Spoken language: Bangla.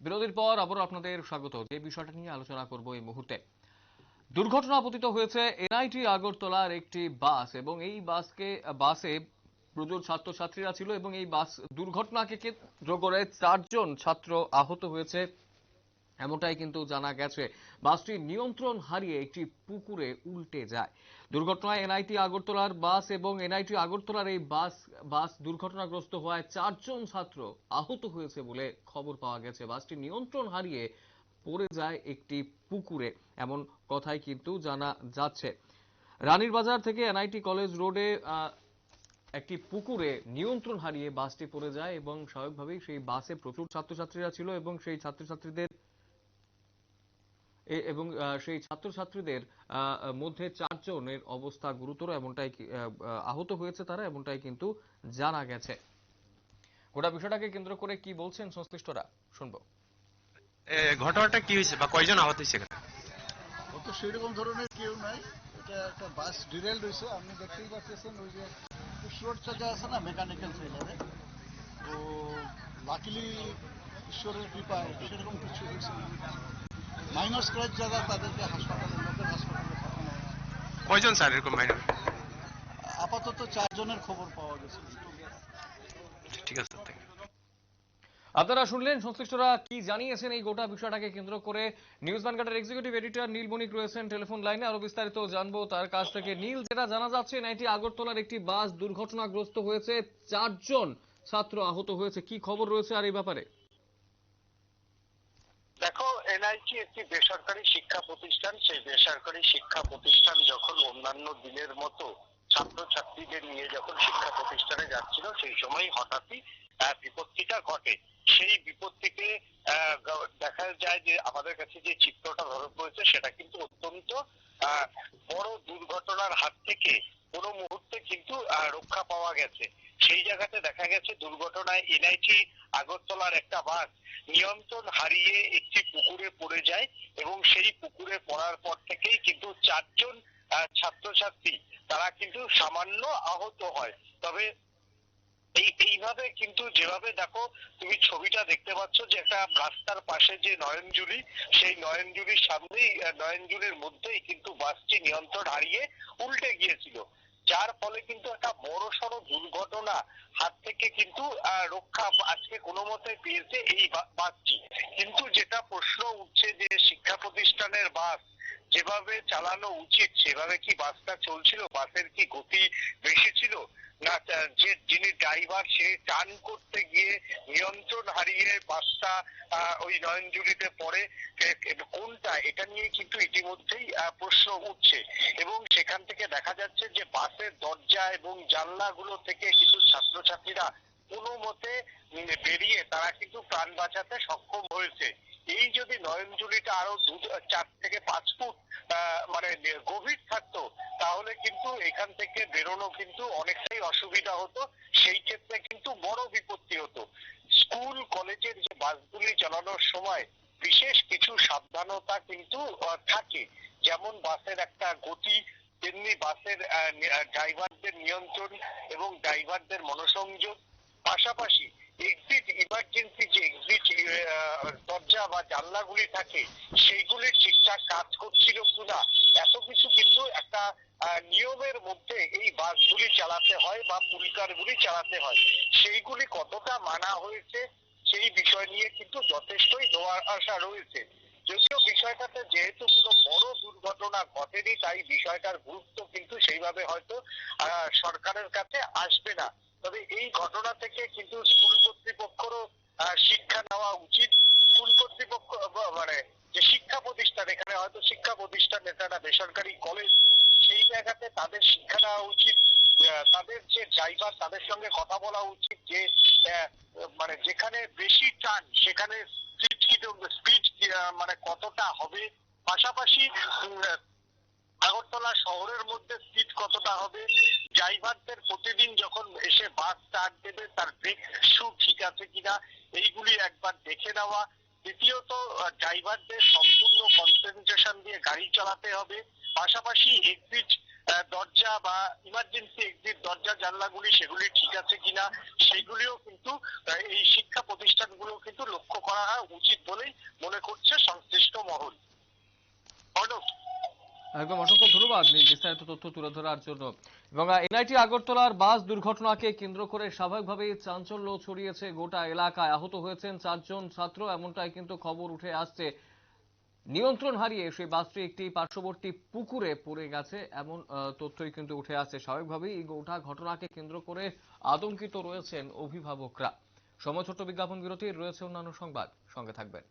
বিরতির পর আবারও আপনাদের স্বাগত। যে বিষয়টা নিয়ে আলোচনা করব এই মুহূর্তে। দুর্ঘটনা পতিত হয়েছে এনআইটি আগরতলার একটি বাস এবং এই বাসকে, বাসে প্রচুর ছাত্রছাত্রীরা ছিল এবং এই বাস দুর্ঘটনাকে কেন্দ্র করে চারজন ছাত্র আহত হয়েছে। এমনটাই কিন্তু জানা গেছে। বাসটি নিয়ন্ত্রণ হারিয়ে একটি পুকুরে উল্টে যায়। দুর্ঘটনায় এনআইটি আগরতলার বাস এবং এনআইটি আগরতলার এই বাস বাস দুর্ঘটনাগ্রস্ত হওয়ায় চারজন ছাত্র আহত হয়েছে বলে খবর পাওয়া গেছে। বাসটি নিয়ন্ত্রণ হারিয়ে পড়ে যায় একটি পুকুরে, এমন কথাই কিন্তু জানা যাচ্ছে। রানীর বাজার থেকে এনআইটি কলেজ রোডে একটি পুকুরে নিয়ন্ত্রণ হারিয়ে বাসটি পড়ে যায় এবং স্বাভাবিকভাবেই সেই বাসে প্রচুর ছাত্রছাত্রীরা ছিল এবং সেই ছাত্রছাত্রীদের এবং সেই ছাত্রছাত্রীদের আহ, মধ্যে চারজনের অবস্থা গুরুতর এমনটাই আহত হয়েছে তারা এমনটাই কিন্তু জানা গেছে। গোটা বিষয়টাকে কেন্দ্র করে কি বলছেন সংশ্লিষ্টরা? শুনব। ঘটনাটা কি হয়েছে বা কয়জন আহত হয়েছে এখানে? তো সেরকম ধরনের কেউ নাই। এটা একটা বাস ডিরেল রয়েছে। আপনি দেখতেই পাচ্ছেন ওই যে পুষ্রোড চাকা আছে না মেকানিক্যাল ফেলারে তো লাকিলি ঈশ্বরের কৃপায় সেরকম কিছু হয়েছে মাইনর স্ক্র্যাচ যারা তাদেরকে হাসপাতালে লোকের হাসপাতালে পাঠানো হয়েছে। কয়জন স্যার এরকম মাইনর আপাতত চারজনের খবর পাওয়া গেছে। ঠিক আছে আপনারা শুনলেন সংশ্লিষ্টরা কি জানিয়েছেন এই গোটা বিষয়টাকে কেন্দ্র করে? নিউজ ভ্যানগার্ডের এক্সিকিউটিভ এডিটর নীল বণিক রয়েছেন টেলিফোন লাইনে আরও বিস্তারিত জানব তার কাছ থেকে। নীল যেটা জানা যাচ্ছে নাইটি আগরতলার একটি বাস দুর্ঘটনাগ্রস্ত হয়েছে। চারজন ছাত্র আহত হয়েছে। কি খবর রয়েছে আর এই ব্যাপারে? দেখো এনআইটি একটি বেসরকারি শিক্ষা প্রতিষ্ঠান সেই বেসরকারি শিক্ষা প্রতিষ্ঠান যখন অন্যান্য দিনের মতো ছাত্রছাত্রীদের নিয়ে যখন শিক্ষা প্রতিষ্ঠানে যাচ্ছিল সেই সময় হঠাৎই বিপত্তিটা ঘটে। সেই বিপত্তিকে আহ, দেখা যায় যে আমাদের কাছে যে চিত্রটা ধরা পড়েছে সেটা কিন্তু অত্যন্ত বড় দুর্ঘটনার হাত থেকে কোনো মুহূর্তে কিন্তু রক্ষা পাওয়া গেছে। সেই জায়গাতে দেখা গেছে দুর্ঘটনায় এনআইটি আগরতলার একটা বাস নিয়ন্ত্রণ হারিয়ে একটি পুকুরে পড়ে যায় এবং সেই পুকুরে পড়ার পর থেকেই কিন্তু চারজন ছাত্রছাত্রী তারা কিন্তু সামান্য আহত হয়। তবে এই এইভাবে কিন্তু যেভাবে দেখো তুমি ছবিটা দেখতে পাচ্ছ যে একটা রাস্তার পাশে যে নয়নজুলি সেই নয়নজুলির সামনেই আহ, নয়নজুলির মধ্যেই কিন্তু বাসটি নিয়ন্ত্রণ হারিয়ে উল্টে যার ফলে কিন্তু একটা বড় সড় দুর্ঘটনা হাত থেকে কিন্তু রক্ষা আজকে কোনো মতে পেয়েছে এই বাসটি। কিন্তু যেটা প্রশ্ন উঠছে যে শিক্ষা প্রতিষ্ঠানের বাস যেভাবে চালানো উচিত, সেভাবে কি বাসটা চলছিল? বাসের কি গতি বেশি ছিল? না যে যিনি ড্রাইভার, সে টান করতে গিয়ে নিয়ন্ত্রণ হারিয়ে বাসটা ওই নয়নজুলিতে পড়ে। কোনটা, এটা নিয়ে কিন্তু ইতিমধ্যেই প্রশ্ন উঠছে। এবং সেখান থেকে দেখা যাচ্ছে যে বাসের দরজা এবং জানলাগুলো থেকে কিন্তু ছাত্রছাত্রীরা কোনো মতে বেরিয়ে তারা কিন্তু প্রাণ বাঁচাতে সক্ষম হয়েছে। এই যদি নয়নজুলিটা আরও দু, চার থেকে পাঁচ ফুট মানে গভীর থাকতো তাহলে কিন্তু এখান থেকে বেরোনো কিন্তু অনেকটাই অসুবিধা হতো। সেই ক্ষেত্রে কিন্তু বড় বিপত্তি হতো। স্কুল, কলেজের যে বাসগুলি চালানোর সময় বিশেষ কিছু সাবধানতা কিন্তু থাকে। যেমন বাসের একটা গতি, তেমনি বাসের ড্রাইভারদের নিয়ন্ত্রণ এবং ড্রাইভারদের মনোসংযোগ। পাশাপাশি ইমার্জেন্সি যে এক্সিট দরজা বা জানলাগুলি থাকে, সেইগুলি ঠিকঠাক কাজ করছিল কিনা, এত কিছু কিন্তু একটা নিয়মের মধ্যে এই বাসগুলি চালাতে হয় বা পুলকারগুলি চালাতে হয়। সেইগুলি কতটা মানা হয়েছে, সেই বিষয় নিয়ে কিন্তু যথেষ্টই দোয়া আসা রয়েছে। যদিও বিষয়টাতে যেহেতু কোনো বড় দুর্ঘটনা ঘটেনি, তাই বিষয়টার গুরুত্ব কিন্তু সেইভাবে হয়তো সরকারের কাছে আসবে না। তবে এই ঘটনা থেকে কিন্তু স্কুল কর্তৃপক্ষেরও শিক্ষা নেওয়া উচিত। স্কুল কর্তৃপক্ষ মানে যে শিক্ষা প্রতিষ্ঠান, এখানে হয়তো শিক্ষা প্রতিষ্ঠান এটা বেসরকারি কলেজ, সেই জায়গাতে তাদের শিক্ষা নেওয়া উচিত। তাদের যে ড্রাইভার, তাদের সঙ্গে কথা বলা উচিত যে মানে যেখানে বেশি টান, সেখানে স্পিড মানে কতটা হবে। পাশাপাশি আগরতলা শহরের মধ্যে সিট কতটা হবে? ড্রাইভারদের প্রতিদিন যখন এসে বাস স্টার্ট দেবে, তার ব্রেক শু ঠিক আছে কিনা, এইগুলি একবার দেখে নেওয়া। দ্বিতীয়ত, ড্রাইভারদের সম্পূর্ণ কনসেন্ট্রেশন দিয়ে গাড়ি চালাতে হবে। পাশাপাশি এক্সিট দরজা বা ইমার্জেন্সি এক্সিট দরজা, জানলাগুলি সেগুলি ঠিক আছে কিনা, সেগুলিও কিন্তু এই শিক্ষা প্রতিষ্ঠানগুলো কিন্তু লক্ষ্য করা উচিত বলেই মনে করছে সংশ্লিষ্ট মহল। অর্ণব একদম অসংখ্য ধন্যবাদ বিস্তারিত তথ্য তুলে ধরার জন্য। এবং এনআইটি আগরতলার বাস দুর্ঘটনাকে কেন্দ্র করে স্বাভাবিকভাবেই চাঞ্চল্য ছড়িয়েছে গোটা এলাকায়। আহত হয়েছেন চারজন ছাত্র, এমনটাই কিন্তু খবর উঠে আসছে। নিয়ন্ত্রণ হারিয়ে সেই বাসটি একটি পার্শ্ববর্তী পুকুরে পড়ে গেছে, এমন তথ্যই কিন্তু উঠে আসছে। স্বাভাবিকভাবেই এই গোটা ঘটনাকে কেন্দ্র করে আতঙ্কিত রয়েছেন অভিভাবকরা। সময় ছোট্ট বিজ্ঞাপন বিরতি রয়েছে অন্যান্য সংবাদ। সঙ্গে থাকবেন।